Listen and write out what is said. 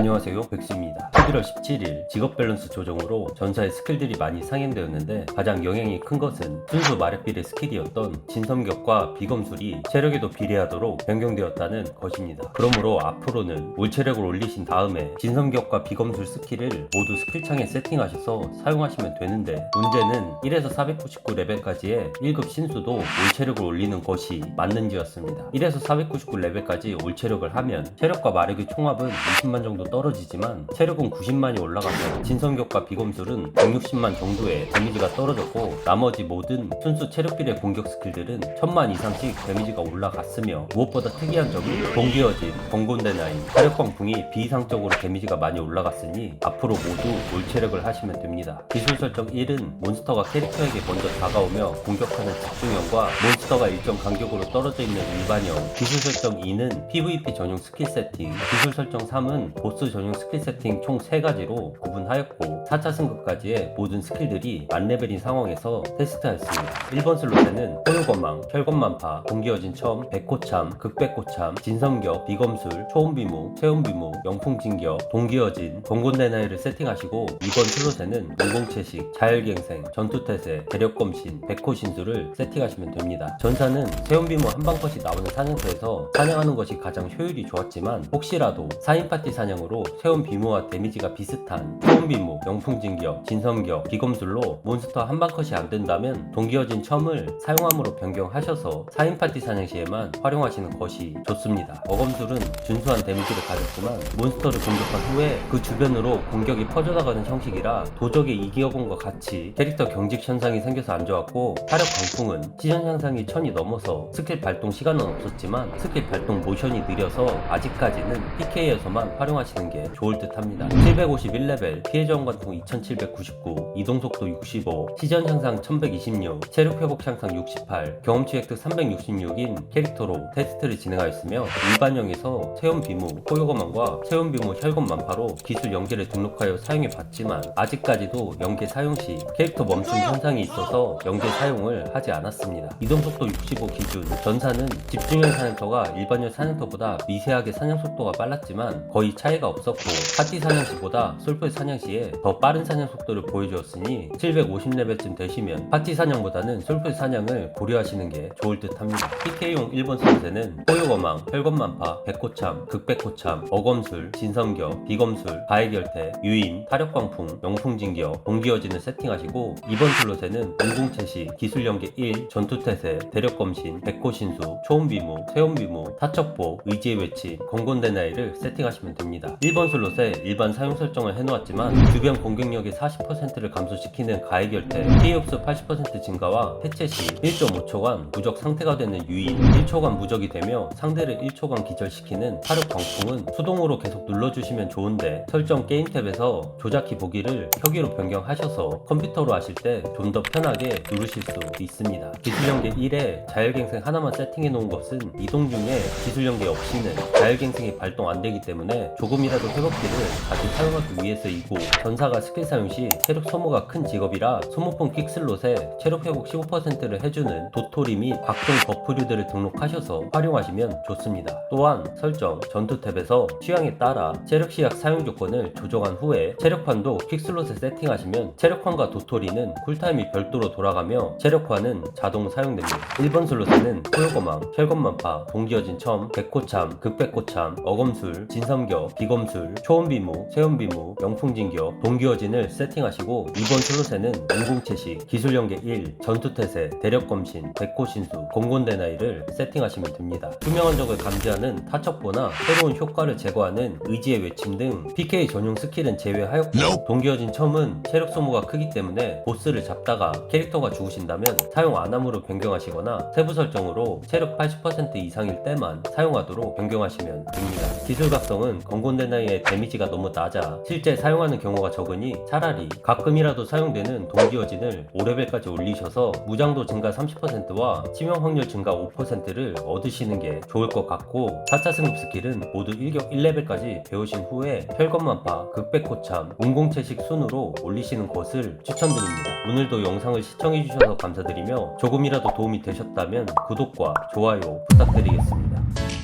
안녕하세요 백수입니다. 11월 17일 직업 밸런스 조정으로 전사의 스킬들이 많이 상향되었는데 가장 영향이 큰 것은 순수 마력비례 스킬이었던 진섬격과 비검술이 체력에도 비례하도록 변경되었다는 것입니다. 그러므로 앞으로는 올 체력을 올리신 다음에 진섬격과 비검술 스킬을 모두 스킬창에 세팅하셔서 사용하시면 되는데 문제는 1에서 499 레벨까지의 1급 신수도 올 체력을 올리는 것이 맞는지였습니다. 1에서 499 레벨까지 올 체력을 하면 체력과 마력의 총합은 20만 정도 떨어지지만 체력은 90만이 올라가서 진성격과 비검술은 160만 정도의 데미지가 떨어졌고 나머지 모든 순수 체력 비례 공격 스킬들은 1000만 이상씩 데미지가 올라갔으며 무엇보다 특이한 점이 동기어진 번곤대나인 화력광풍이 비이상적으로 데미지가 많이 올라갔으니 앞으로 모두 올체력을 하시면 됩니다. 기술 설정 1은 몬스터가 캐릭터에게 먼저 다가오며 공격하는 집중형과 몬스터가 일정 간격으로 떨어져 있는 일반형 기술 설정 2는 PVP 전용 스킬 세팅 기술 설정 3은 보스 전용 스킬 세팅 총 3가지로 구분하였고 4차 승급까지의 모든 스킬들이 만레벨인 상황에서 테스트하였습니다. 1번 슬롯에는 호요거망, 혈건만파, 동기어진 첨, 백호참, 극백호참, 진섬격, 비검술, 초음비무, 체온비무, 영풍진격, 동기어진, 공곤대나이를 세팅하시고 2번 슬롯에는 인공채식, 자율갱생, 전투태세, 대력검신, 백호신수를 세팅하시면 됩니다. 전사는 체온비무 한방컷이 나오는 사냥터에서 사냥하는 것이 가장 효율이 좋았지만 혹시라도 4인 파티 사냥으로 체온 비무와 데미지가 비슷한 체온 비무, 영풍 진격, 진섬격, 비검술로 몬스터 한 방컷이 안 된다면 동기어진 첨을 사용함으로 변경하셔서 4인 파티 사냥 시에만 활용하시는 것이 좋습니다. 어검술은 준수한 데미지를 가졌지만 몬스터를 공격한 후에 그 주변으로 공격이 퍼져나가는 형식이라 도적의 이기어공과 같이 캐릭터 경직 현상이 생겨서 안 좋았고 화력 광풍은 시전 향상이 천이 넘어서 스킬 발동 시간은 없었지만 스킬 발동 모션이 느려서 아직까지는 PK에서만 활용하시는 게 좋을 듯 합니다. 751레벨 피해 저항 관통 2799 이동속도 65 시전 향상 1126 체력 회복 향상 68 경험치 획득 366인 캐릭터로 테스트를 진행하였으며 일반형에서 체험 비무, 호요거만과 체험 비무 혈건 만파로 기술 연계를 등록하여 사용해 봤지만 아직까지도 연계 사용 시 캐릭터 멈춤 현상이 있어서 연계 사용을 하지 않았습니다. 이동속도 65 기준 전사는 집중형 사냥터가 일반형 사냥터보다 미세하게 사냥 속도가 빨랐지만 거의 차이가 없었고 파티 사냥 시보다 솔플 사냥 시에 더 빠른 사냥 속도를 보여주었으니 750레벨쯤 되시면 파티 사냥보다는 솔플 사냥을 고려하시는 게 좋을 듯 합니다. PK용 1번 선세는 호요거망, 혈건만파, 백호참, 극백호참, 어검술, 진성격, 비검술, 바해결태, 유인, 타력광풍, 영풍진격, 동기어진을 세팅하시고 2번 슬롯에는 인공채시, 기술연계 1, 전투태세, 대력검신, 백호신수, 초음비무, 세온비무, 타척보, 의지의 외침, 건곤대나이를 세팅하시면 됩니다. 1번 슬롯에 일반 사용 설정을 해놓았지만 주변 공격력의 40%를 감소시키는 가해결태, 피해 흡수 80% 증가와 해체 시 1.5초간 무적 상태가 되는 유인, 1초간 무적이 되며 상대를 1초간 기절시키는 화력 광풍은 수동으로 계속 눌러주시면 좋은데 설정 게임 탭에서 조작키 보기를 켜기로 변경하셔서 컴퓨터로 하실 때 좀 더 편하게 누르실 수 있습니다. 기술연계 1에 자율갱생 하나만 세팅해 놓은 것은 이동 중에 기술연계 없이는 자율갱생이 발동 안 되기 때문에 조금 이라도 회복기를 다시 사용하기 위해서이고 전사가 스킬 사용 시 체력 소모가 큰 직업이라 소모품 퀵슬롯에 체력 회복 15%를 해주는 도토리 및 각종 버프류들을 등록하셔서 활용하시면 좋습니다. 또한 설정 전투 탭에서 취향에 따라 체력 시약 사용 조건을 조정한 후에 체력환도 퀵슬롯에 세팅하시면 체력환과 도토리는 쿨타임이 별도로 돌아가며 체력환은 자동 사용됩니다. 1번 슬롯에는 호요거망, 혈건만파, 동기어진 첨, 백호참, 극백호참, 어검술, 진섬격, 비 검술, 초음비무, 세운비무, 영풍진격, 동기어진을 세팅하시고 2번 슬롯에는 인공채식, 기술연계 1, 전투태세, 대력검신, 백호신수, 공곤대나이를 세팅하시면 됩니다. 투명한 적을 감지하는 타척보나 새로운 효과를 제거하는 의지의 외침 등 PK 전용 스킬은 제외하였고 동기어진 첨은 체력 소모가 크기 때문에 보스를 잡다가 캐릭터가 죽으신다면 사용 안함으로 변경하시거나 세부 설정으로 체력 80% 이상일 때만 사용하도록 변경하시면 됩니다. 기술 각성은 건곤대 나이의 데미지가 너무 낮아 실제 사용하는 경우가 적으니 차라리 가끔이라도 사용되는 동기어진을 5레벨까지 올리셔서 무장도 증가 30%와 치명 확률 증가 5%를 얻으시는 게 좋을 것 같고 4차 승급 스킬은 모두 1격 1레벨까지 배우신 후에 혈건만파, 극백호참, 운공채식 순으로 올리시는 것을 추천드립니다. 오늘도 영상을 시청해주셔서 감사드리며 조금이라도 도움이 되셨다면 구독과 좋아요 부탁드리겠습니다.